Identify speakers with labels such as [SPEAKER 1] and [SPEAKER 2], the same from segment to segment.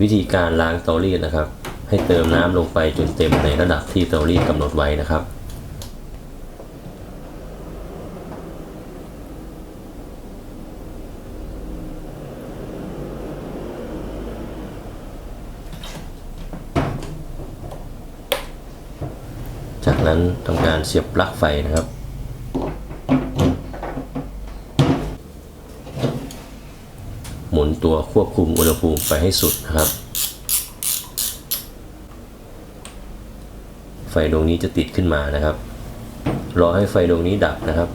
[SPEAKER 1] วิธีการล้างเตารีดนะครับ ให้เติมน้ำลงไปจนเต็มในระดับที่เตารีดกำหนดไว้นะครับจากนั้นทำการเสียบปลั๊กไฟนะครับ หมุนตัวควบคุมอุณหภูมิไปให้สุดนะครับ ไฟดวงนี้จะติดขึ้นมานะครับ รอให้ไฟดวงนี้ดับนะครับ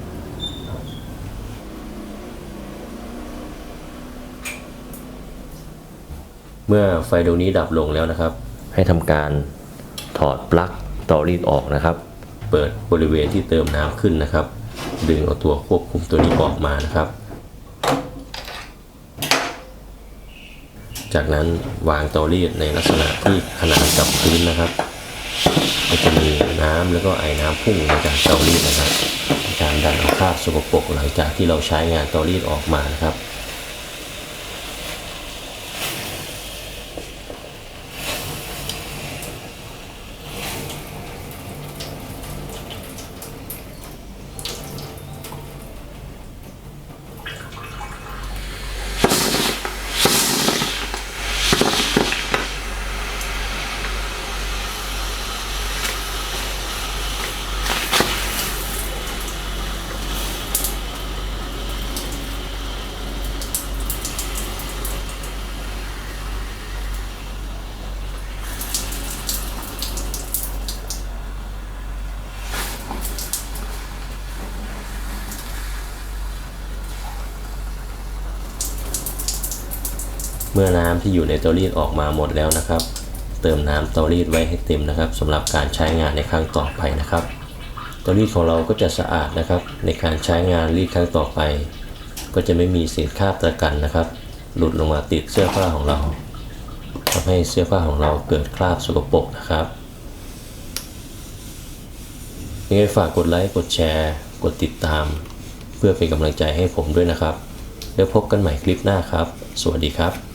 [SPEAKER 1] เมื่อไฟดวงนี้ดับลงแล้วนะครับ ให้ทำการถอดปลั๊กเตารีดออกนะครับ เปิดบริเวณที่เติมน้ำขึ้นนะครับ ดึงเอาตัวควบคุมตัวนี้ออกมานะครับ จากนั้นวางเตารีดในลักษณะที่ขนานกับพื้นนะครับก็จะมีน้ำแล้วก็ไอ้น้ำพุ่งมาจากเตารีดนะครับการดันเอาคราบสกปรกหลังจากที่เราใช้งานเตารีดออกมานะครับ เมื่อน้ำที่อยู่ในเตารีดออกมาหมดแล้วนะครับ เติมน้ำเตารีดไว้ให้เต็มนะครับสำหรับการใช้งานในครั้งต่อไปนะครับ เตารีดของเราก็จะสะอาดนะครับ ในการใช้งานรีดครั้งต่อไป ก็จะไม่มีเศษคราบตะกันนะครับ หลุดลงมาติดเสื้อผ้าของเราทำให้เสื้อผ้าของเราเกิดคราบสกปรกนะครับยังไงฝากกดไลค์กดแชร์ กดติดตาม เพื่อเป็นกำลังใจให้ผมด้วยนะครับ แล้วพบกันใหม่คลิปหน้าครับ สวัสดีครับ